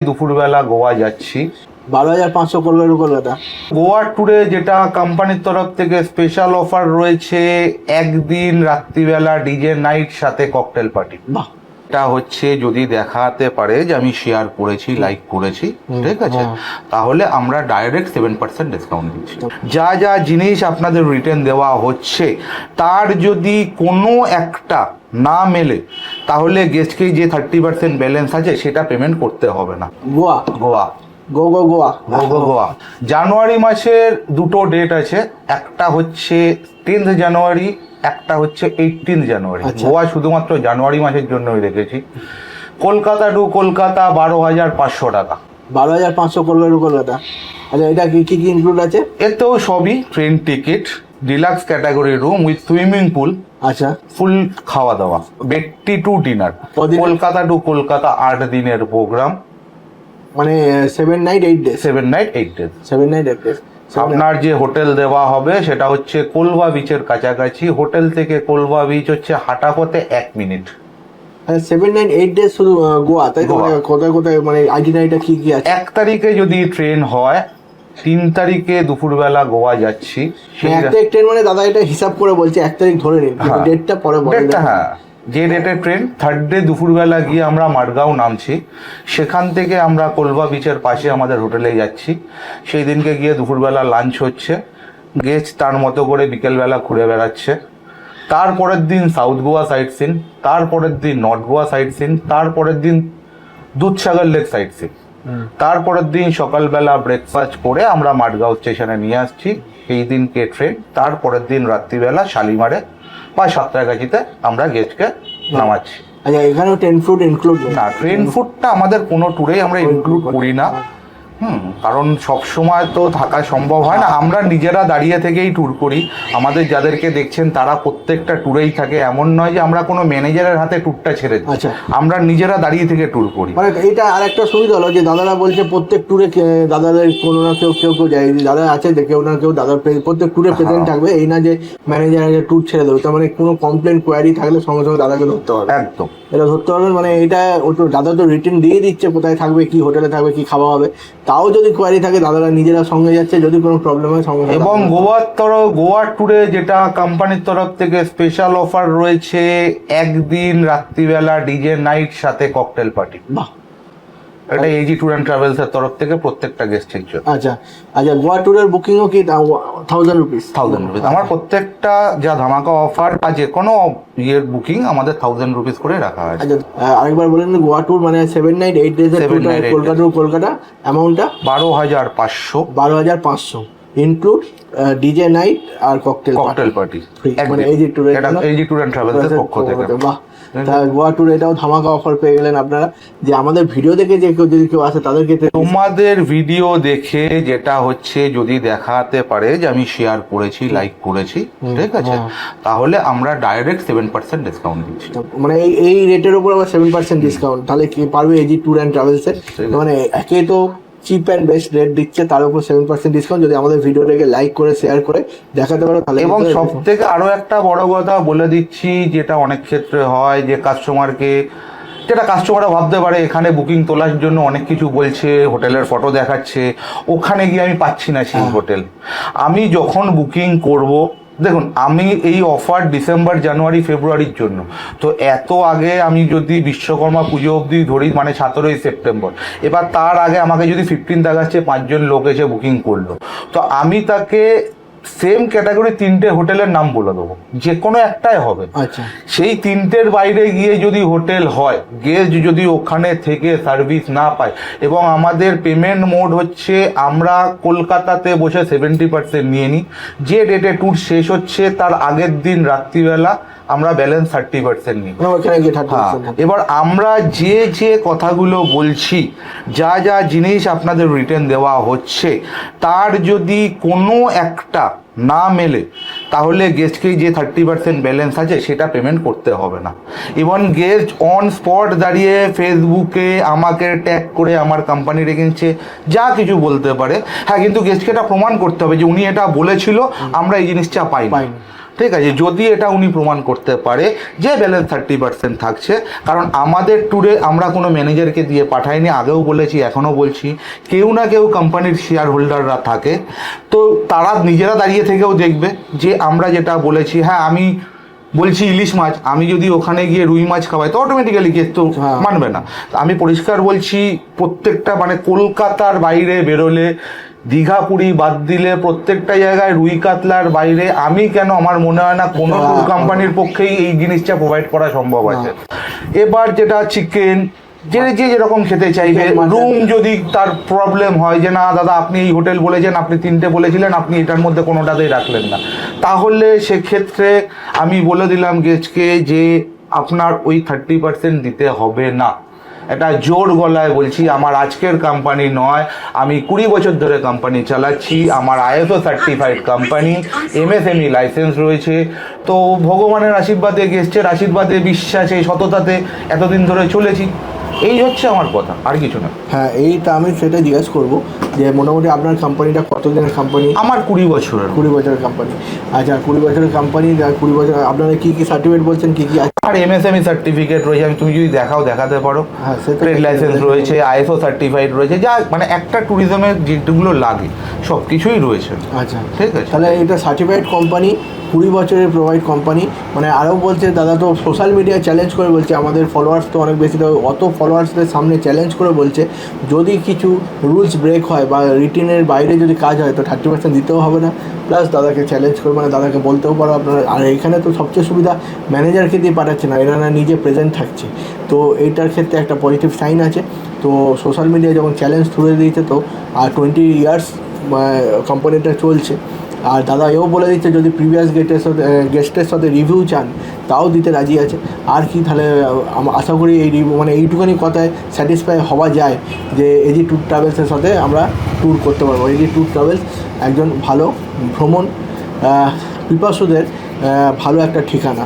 দুপুরবেলা গোয়া যাচ্ছি। বারো হাজার পাঁচশো করবে কলকাতা। গোয়ার ট্যুরে যেটা কোম্পানির তরফ থেকে স্পেশাল অফার রয়েছে একদিন রাত্রিবেলা ডিজে নাইট সাথে ককটেল পার্টি বাহ। এটা হচ্ছে যদি দেখাতে পারে যে আমি শেয়ার করেছি লাইক করেছি ঠিক আছে? হ্যাঁ। তাহলে আমরা ডাইরেক্ট সেভেন পার্সেন্ট ডিসকাউন্ট দিচ্ছি। যা যা জিনিস আপনাদের রিটার্ন দেওয়া হচ্ছে তার যদি কোনো একটা না মেলে তাহলে গেস্টকে যে থার্টি পার্সেন্ট ব্যালেন্স আছে সেটা পেমেন্ট করতে হবে না। গোয়া। গোয়া। গো গো গোয়া গোয়া জানুয়ারি মাসের দুটো ডেট আছে। একটা হচ্ছে টেন্থ জানুয়ারি একটা হচ্ছে এইটিন জানুয়ারি আচ্ছা। গোয়া শুধুমাত্র জানুয়ারি মাসের জন্যই রেখেছি। কলকাতা টু কলকাতা বারো হাজার পাঁচশো টাকা। বারো হাজার পাঁচশো কলকাতা টু কলকাতা। আচ্ছা এটা কি কি কি ইনক্লুড আছে? এতেও সবই train ticket deluxe category room with swimming pool আচ্ছা। ফুল খাওয়া দাওয়া bed tea to dinner Kolkata to Kolkata আট দিনের প্রোগ্রাম মানে seven night eight days seven night eight days seven night eight days আপনার যে হোটেল দেওয়া হবে সেটা হচ্ছে কোলবা বিচের কাছাকাছি। হোটেল থেকে কোলবা বিচ হচ্ছে হাঁটা পথে এক minute. Seven nine eight days শুধু গোয়া। তাই কোথায় কোথায় মানে আইটিনারিটা কি কি আছে? এক তারিখে যদি ট্রেন হয় তিন তারিখে দুপুরবেলা গোয়া যাচ্ছি। মানে এক তারিখ ট্রেন মানে দাদা এটা হিসাব করে বলছে এক তারিখ ধরে নিন হ্যাঁ। ডেটটা পরে বলে ডেটটা হ্যাঁ। যে ডেটে ট্রেন থার্ড ডে দুপুরবেলা গিয়ে আমরা মাডগাঁও নামছি। সেখান থেকে আমরা কোলবা বিচের পাশে আমাদের হোটেলে যাচ্ছি। সেই দিনকে গিয়ে দুপুরবেলা লাঞ্চ হচ্ছে। গেস্ট তার মতো করে বিকেলবেলা ঘুরে বেড়াচ্ছে। তারপরের দিন সাউথ গোয়া সাইট সিন তারপরের দিন নর্থ গোয়া সাইট সিন তারপরের দিন দুধসাগর লেক সাইট সিন তারপরের দিন সকালবেলা ব্রেকফাস্ট করে আমরা মাডগাঁও স্টেশনে নিয়ে আসছি। সেই দিনকে ট্রেন তারপরের দিন রাত্রিবেলা শালিমারে বা সাঁতরাগাছিতে আমরা গেস্টকে নামাচ্ছি। আচ্ছা এখানেও টেন ফুট ইনক্লুড না ট্রেন ফুডটা আমাদের কোনো ট্যুরেই আমরা ইনক্লুড করি না। হুম। কারণ সব সময় তো থাকা সম্ভব হয় না। আমরা নিজেরা দাঁড়িয়ে থেকেই ট্যুর করি। আমাদের যাদেরকে দেখছেন তারা প্রত্যেকটা ট্যুরেই থাকে। এমন নয় যে আমরা কোনো ম্যানেজারের হাতে ট্যুরটা ছেড়ে দিই। আচ্ছা। আমরা নিজেরা দাঁড়িয়ে থেকে ট্যুর করি। মানে এটা আর একটা সুবিধা হলো যে দাদারা বলছে প্রত্যেক ট্যুরে দাদাদের কোনো না কেউ কেউ কেউ যায় দাদা আছে যে কেউ না কেউ দাদার প্রত্যেক ট্যুরে প্রেজেন্ট থাকবে। এই না যে ম্যানেজার ট্যুর ছেড়ে দেবে। তার মানে কোনো কমপ্লেন কোয়ারি থাকলে সঙ্গে সঙ্গে দাদাকে ধরতে হবে। একদম। এটা ধরতে পারবেন মানে এটা ও তো দাদা তো রিটার্ন দিয়ে দিচ্ছে কোথায় থাকবে কি হোটেলে থাকবে কি খাওয়া হবে। তাও যদি কোয়ারি থাকে দাদারা নিজেরা সঙ্গে যাচ্ছে যদি কোনো প্রবলেম হয় সঙ্গে এবং গোয়ার তরফ গোয়ার ট্যুরে যেটা কোম্পানির তরফ থেকে স্পেশাল অফার রয়েছে একদিন রাত্রিবেলা ডিজে নাইট সাথে ককটেল পার্টি বাহ। এটা এজি ট্যুর অ্যান্ড ট্রাভেলস এর তরফ থেকে প্রত্যেকটা গেস্টের জন্য। আচ্ছা আচ্ছা গোয়া ট্যুরের বুকিংও কি থাউজেন্ড রুপিস থাউজেন্ড রুপিস আমার প্রত্যেকটা যা ধামাকা অফার বা যে কোনো ইয়ের বুকিং আমাদের থাউজেন্ড রুপিস করে রাখা আছে। আচ্ছা আরেকবার বলেন গোয়া ট্যুর মানে seven night eight days Kolkata to Kolkata অ্যামাউন্টটা বারো হাজার পাঁচশো। বারো হাজার পাঁচশো। ইনক্লুড ডিজে নাইট আর ককটেল ককটেল পার্টি মানে এই যে ট্যুরের জন্য- এজি ট্যুর অ্যান্ড ট্রাভেলস এর পক্ষ থেকে। বাহ। তা গোয়া ট্যুর এটাও ধামাকা অফার পেয়ে গেলেন আপনারা। যে আমাদের ভিডিও দেখে যে কেউ যদি কেউ আসে তাদেরকে তোমাদের ভিডিও দেখে যেটা হচ্ছে যদি দেখাতে পারে যে আমি শেয়ার করেছি লাইক করেছি ঠিক আছে? হ্যাঁ। তাহলে আমরা ডাইরেক্ট সেভেন পার্সেন্ট ডিসকাউন্ট দিচ্ছি। মানে এই এই রেটের উপর আবার সেভেন পার্সেন্ট ডিসকাউন্ট তাহলে কি পারবে এজি ট্যুর অ্যান্ড ট্রাভেলসের মানে একে তো চিপ অ্যান্ড বেস্ট রেট দিচ্ছে তার উপর সেভেন পার্সেন্ট ডিসকাউন্ট যদি আমাদের ভিডিওটাকে লাইক করে শেয়ার করে দেখাতে পারো তাহলে এবং সব থেকে আরও একটা বড় কথা বলে দিচ্ছি যেটা অনেক ক্ষেত্রে হয় যে কাস্টমারকে যেটা কাস্টমাররা ভাবতে পারে এখানে বুকিং তোলার জন্য অনেক কিছু বলছে হোটেলের ফটো দেখাচ্ছে ওখানে গিয়ে আমি পাচ্ছি না সেই হোটেল। আমি যখন বুকিং করব দেখুন, আমি এই অফার ডিসেম্বর জানুয়ারি ফেব্রুয়ারির জন্য। তো এত আগে আমি যদি বিশ্বকর্মা পুজো অবধি ধরি মানে সতেরোই সেপ্টেম্বর এবার তার আগে আমাকে যদি ফিফটিন দেখাচ্ছে পাঁচজন লোক এসে বুকিং করল। তো আমি তাকে সেম ক্যাটাগরি তিনটে হোটেলের নাম বলে দেবো। যে কোনো একটাই হবে। আচ্ছা। সেই তিনটের বাইরে গিয়ে যদি হোটেল হয় গেস্ট যদি ওখানে থেকে সার্ভিস না পায় এবং আমাদের পেমেন্ট মোড হচ্ছে আমরা কলকাতাতে বসে সেভেন্টি পার্সেন্ট নিয়ে নিই। যে ডেটে ট্যুর শেষ হচ্ছে তার আগের দিন রাত্রিবেলা আমরা ব্যালেন্স থার্টি পার্সেন্ট নিই। এবার আমরা যে যে কথাগুলো বলছি যা যা জিনিস আপনাদের রিটার্ন দেওয়া হচ্ছে তার যদি কোনো একটা না মেলে তাহলে গেস্টকে যে থার্টি পার্সেন্ট ব্যালেন্স আছে সেটা পেমেন্ট করতে হবে না। ইভন গেস্ট অন স্পট দাঁড়িয়ে ফেসবুকে আমাকে ট্যাগ করে আমার কোম্পানির এগেনস্টে যা কিছু বলতে পারে হ্যাঁ কিন্তু গেস্টকে এটা প্রমাণ করতে হবে যে উনি এটা বলেছিল আমরা এই জিনিসটা পাইনি। পাইনি। ঠিক আছে যদি এটা উনি প্রমাণ করতে পারে যে ব্যালেন্স থার্টি পার্সেন্ট থাকছে কারণ আমাদের ট্যুরে আমরা কোনো ম্যানেজারকে দিয়ে পাঠাইনি আগেও বলেছি এখনও বলছি কেউ না কেউ কোম্পানির শেয়ার হোল্ডাররা থাকে তো তারা নিজেরা দাঁড়িয়ে থেকেও দেখবে যে আমরা যেটা বলেছি হ্যাঁ আমি বলছি ইলিশ মাছ আমি যদি ওখানে গিয়ে রুই মাছ খাওয়াই তো অটোমেটিক্যালি কেস তো হ্যাঁ। মানবে না আমি পরিষ্কার বলছি প্রত্যেকটা মানে কলকাতার বাইরে বেরোলে দীঘা পুরী বাদ দিলে প্রত্যেকটা জায়গায় রুই কাতলার বাইরে আমি কেন আমার মনে হয় না কোনো কোম্পানির পক্ষেই এই জিনিসটা প্রোভাইড করা সম্ভব আছে। এবার যেটা চিকেন যে যে যেরকম খেতে চাইবে রুম যদি তার প্রবলেম হয় যে না দাদা আপনি এই হোটেল বলেছেন আপনি তিনটে বলেছিলেন আপনি এটার মধ্যে কোনোটাতেই রাখলেন না। তাহলে সেক্ষেত্রে আমি বলে দিলাম গেজকে যে আপনার ওই থার্টি পার্সেন্ট দিতে হবে না। এটা জোর গলায় বলছি, আমার আজকের কোম্পানি নয়, আমি কুড়ি বছর ধরে কোম্পানি চালাচ্ছি, আমার ISO certified company MSME licence রয়েছে। তো ভগবানের আশীর্বাদে গেস্টের আশীর্বাদে বিশ্বাসে সততাতে এতদিন ধরে চলেছি। এই হচ্ছে আমার কথা আর কিছু না। হ্যাঁ এইটা আমি সেটা জিজ্ঞেস করব যে মোটামুটি আপনার কোম্পানিটা কতদিনের কোম্পানি আমার কুড়ি বছরের। কুড়ি বছরের কোম্পানি আচ্ছা কুড়ি বছরের কোম্পানি কুড়ি বছর আপনারা কি কি সার্টিফিকেট বলছেন কি কি আছে? আর এমএসএমই সার্টিফিকেট রয়েছে আমি তুমি যদি দেখাও দেখাতে পারো। হ্যাঁ, ট্রেড লাইসেন্স রয়েছে আইএসও সার্টিফাইড রয়েছে যা মানে একটা ট্যুরিজমের যেগুলো লাগে সব কিছুই রয়েছে। আচ্ছা। ঠিক আছে? তাহলে এটা সার্টিফাইড কোম্পানি কুড়ি বছরের প্রোভাইড কোম্পানি মানে আরও বলছে, দাদা তো সোশ্যাল মিডিয়া চ্যালেঞ্জ করে বলছে, আমাদের ফলোয়ার্স তো অনেক বেশি, তো অত ফলোয়ার্সদের সামনে চ্যালেঞ্জ করে বলছে, যদি কিছু রুলস ব্রেক হয় বা রিটিনের বাইরে যদি কাজ হয়, তো থার্টি পার্সেন্ট দিতেও হবে না। প্লাস দাদাকে চ্যালেঞ্জ করে মানে দাদাকে বলতেও পারো আপনারা। আর এখানে তো সবচেয়ে সুবিধা ম্যানেজারকে দিয়ে পাঠাচ্ছে না না নিজে প্রেজেন্ট থাকছে। তো এইটার ক্ষেত্রে একটা পজিটিভ সাইন আছে। তো সোশ্যাল মিডিয়া যখন চ্যালেঞ্জ তুলে দিয়েছে, তো আর টোয়েন্টি ইয়ার্স কোম্পানিটা চলছে। আর দাদা এও বলে দিচ্ছে, যদি প্রিভিয়াস গেটের সাথে গেস্টের সাথে রিভিউ চান, তাও দিতে রাজি আছে। আর কি তাহলে আশা করি এই মানে এইটুখানি কথায় স্যাটিসফাই হওয়া যায় যে এজি ট্যুর ট্রাভেলসের সাথে আমরা ট্যুর করতে পারব। এজি ট্যুর ট্রাভেলস একজন ভালো ভ্রমণ পিপাসুদের ভালো একটা ঠিকানা।